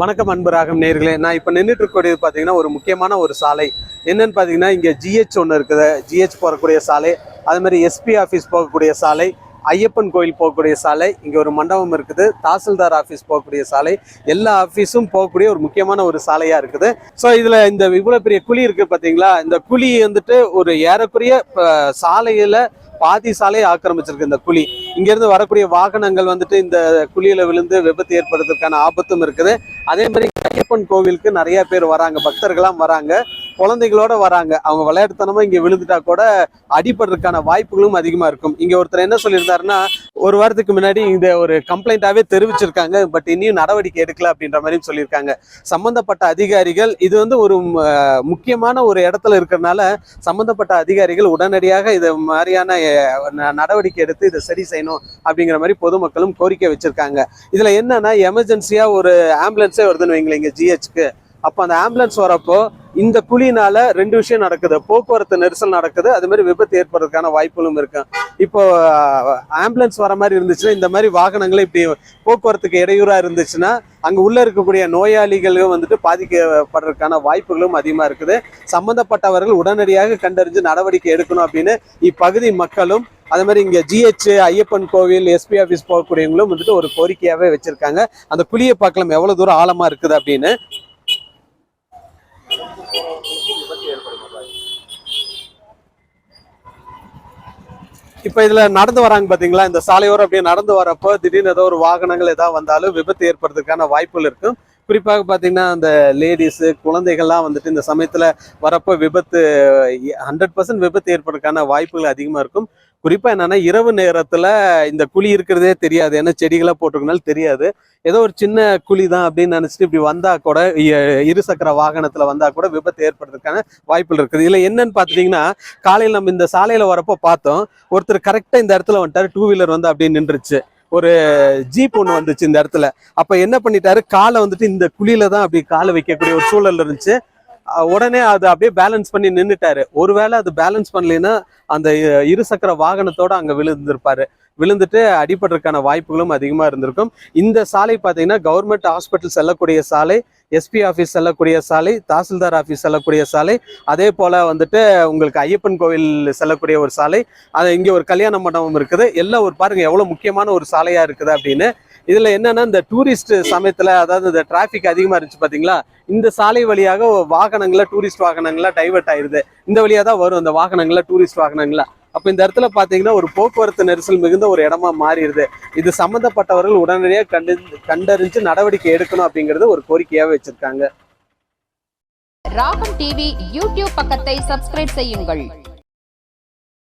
வணக்கம் அன்புராகம் நேர்களே. நான் இப்போ நின்றுட்டு இருக்கக்கூடியது பார்த்தீங்கன்னா ஒரு முக்கியமான ஒரு சாலை. என்னன்னு பார்த்தீங்கன்னா இங்கே ஜிஹெச் ஒன்று இருக்குது. ஜிஹெச் போகக்கூடிய சாலை அது மாதிரி எஸ்பி ஆஃபீஸ் போகக்கூடிய சாலை ஐயப்பன் கோயில் போகக்கூடிய சாலை இங்கே ஒரு மண்டபம் இருக்குது. தாசில்தார் ஆஃபீஸ் போகக்கூடிய சாலை எல்லா ஆஃபீஸும் போகக்கூடிய ஒரு முக்கியமான ஒரு சாலையாக இருக்குது. ஸோ இதில் இந்த இவ்வளோ பெரிய குழி இருக்குது பார்த்தீங்களா இந்த குழி வந்துட்டு ஒரு ஏறக்குறைய சாலையில் பாதி சாலையை ஆக்கிரமிச்சிருக்கு இந்த குழி. இங்கிருந்து வரக்கூடிய வாகனங்கள் வந்துட்டு இந்த குழியில விழுந்து விபத்து ஏற்படுறதுக்கான ஆபத்தும் இருக்குது. அதே மாதிரி ஐயப்பன் கோவிலுக்கு நிறைய பேர் வராங்க பக்தர்களாம் வராங்க குழந்தைகளோட வராங்க. அவங்க விளையாட்டுத்தனமா இங்க விழுந்துட்டா கூட அடிபடுறதுக்கான வாய்ப்புகளும் அதிகமா இருக்கும். இங்க ஒருத்தர் என்ன சொல்லியிருந்தாருன்னா ஒரு வாரத்துக்கு முன்னாடி இந்த ஒரு கம்ப்ளைண்டாவே தெரிவிச்சிருக்காங்க பட் இனியும் நடவடிக்கை எடுக்கல அப்படின்ற மாதிரியும் சொல்லியிருக்காங்க. சம்பந்தப்பட்ட அதிகாரிகள் இது வந்து ஒரு முக்கியமான ஒரு இடத்துல இருக்கிறதுனால சம்பந்தப்பட்ட அதிகாரிகள் உடனடியாக இது மாதிரியான ந- நடவடிக்கை எடுத்து இதை சரி செய்யணும் அப்படிங்கிற மாதிரி பொதுமக்களும் கோரிக்கை வச்சிருக்காங்க. இதுல என்னன்னா எமர்ஜென்சியா ஒரு ஆம்புலன்ஸே வருதுன்னு வைங்களேன் இங்க ஜிஹெச்க்கு அப்போ அந்த ஆம்புலன்ஸ் வரப்போ இந்த குழினால ரெண்டு விஷயம் நடக்குது. போக்குவரத்து நெரிசல் நடக்குது. அது மாதிரி விபத்து ஏற்படுறதுக்கான வாய்ப்புகளும் இருக்கு. இப்போ ஆம்புலன்ஸ் வர மாதிரி இருந்துச்சுன்னா இந்த மாதிரி வாகனங்களை இப்படி போக்குவரத்துக்கு இடையூறா இருந்துச்சுன்னா அங்க உள்ள இருக்கக்கூடிய நோயாளிகளும் வந்துட்டு பாதிக்கப்படுறதுக்கான வாய்ப்புகளும் அதிகமா இருக்குது. சம்பந்தப்பட்டவர்கள் உடனடியாக கண்டறிஞ்சு நடவடிக்கை எடுக்கணும் அப்படின்னு இப்பகுதி மக்களும் அதே மாதிரி இங்கே ஜிஹெச் ஐயப்பன் கோவில் எஸ்பி ஆஃபீஸ் போகக்கூடியவங்களும் வந்துட்டு ஒரு கோரிக்கையாகவே வச்சிருக்காங்க. அந்த குழியை பார்க்கலாம் எவ்வளோ தூரம் ஆழமாக இருக்குது அப்படின்னு இப்ப இதுல நடந்து வராங்க பாத்தீங்களா? இந்த சாலையோரம் அப்படியே நடந்து வரப்போ திடீர்னு ஏதோ ஒரு வாகனங்கள் ஏதாவது வந்தாலும் விபத்து ஏற்படுறதுக்கான வாய்ப்புகள் இருக்கும். குறிப்பாக பார்த்தீங்கன்னா அந்த லேடிஸு குழந்தைகள்லாம் வந்துட்டு இந்த சமயத்தில் வரப்போ விபத்து ஹண்ட்ரட் பர்சன்ட் விபத்து ஏற்படுறதுக்கான வாய்ப்புகள் அதிகமாக இருக்கும். குறிப்பாக என்னென்னா இரவு நேரத்தில் இந்த குழி இருக்கிறதே தெரியாது. ஏன்னா செடிகளாக போட்டிருக்கனால தெரியாது. ஏதோ ஒரு சின்ன குழி தான் அப்படின்னு நினச்சிட்டு இப்படி வந்தால் கூட இ- இருசக்கர வாகனத்தில் வந்தால் கூட விபத்து ஏற்படுறதுக்கான வாய்ப்புகள் இருக்குது. இல்லை என்னன்னு பார்த்துட்டிங்கன்னா காலையில் நம்ம இந்த சாலையில் வரப்போ பார்த்தோம் ஒருத்தர் கரெக்டாக இந்த இடத்துல வந்துட்டாரு டூ வீலர் வந்து அப்படியே நின்றுச்சு. ஒரு ஜீப் ஒன்று வந்துச்சு இந்த இடத்துல. அப்ப என்ன பண்ணிட்டாரு? காலை வந்துட்டு இந்த குழியில தான் அப்படி காலை வைக்கக்கூடிய ஒரு சூழல் இருந்துச்சு. உடனே அது அப்படியே பேலன்ஸ் பண்ணி நின்னுட்டாரு. ஒருவேளை அது பேலன்ஸ் பண்ணலைன்னா அந்த இருசக்கர வாகனத்தோட அங்க விழுந்திருப்பாரு. விழுந்துட்டு அடிபடுறதுக்கான வாய்ப்புகளும் அதிகமாக இருந்திருக்கும். இந்த சாலை பார்த்தீங்கன்னா கவர்மெண்ட் ஹாஸ்பிட்டல் செல்லக்கூடிய சாலை எஸ்பி ஆஃபீஸ் செல்லக்கூடிய சாலை தாசில்தார் ஆஃபீஸ் செல்லக்கூடிய சாலை அதே போல் வந்துட்டு உங்களுக்கு ஐயப்பன் கோவில் செல்லக்கூடிய ஒரு சாலை அது இங்கே ஒரு கல்யாண மண்டபம் இருக்குது. எல்லாம் ஒரு பாருங்கள் எவ்வளோ முக்கியமான ஒரு சாலையாக இருக்குது அப்படின்னு. இதில் என்னென்னா இந்த டூரிஸ்ட் சமயத்தில் அதாவது இந்த டிராஃபிக் அதிகமாக இருந்துச்சு பார்த்தீங்களா இந்த சாலை வழியாக வாகனங்கள டூரிஸ்ட் வாகனங்களா டைவர்ட் ஆயிடுது இந்த வழியாக தான் வரும் அந்த வாகனங்கள டூரிஸ்ட் வாகனங்களா அப்போ இந்த இடத்துல பாத்தீங்கன்னா ஒரு போக்குவரத்து நெரிசல் மிகுந்த ஒரு இடமா மாறிடுது. இது சம்பந்தப்பட்டவர்கள் உடனடியாக கண்டு கண்டறிஞ்சு நடவடிக்கை எடுக்கணும் அப்படிங்கறது ஒரு கோரிக்கையாவே வச்சிருக்காங்க. ராகம் டிவி யூடியூப் பக்கத்தை சப்ஸ்கிரைப் செய்யுங்கள்.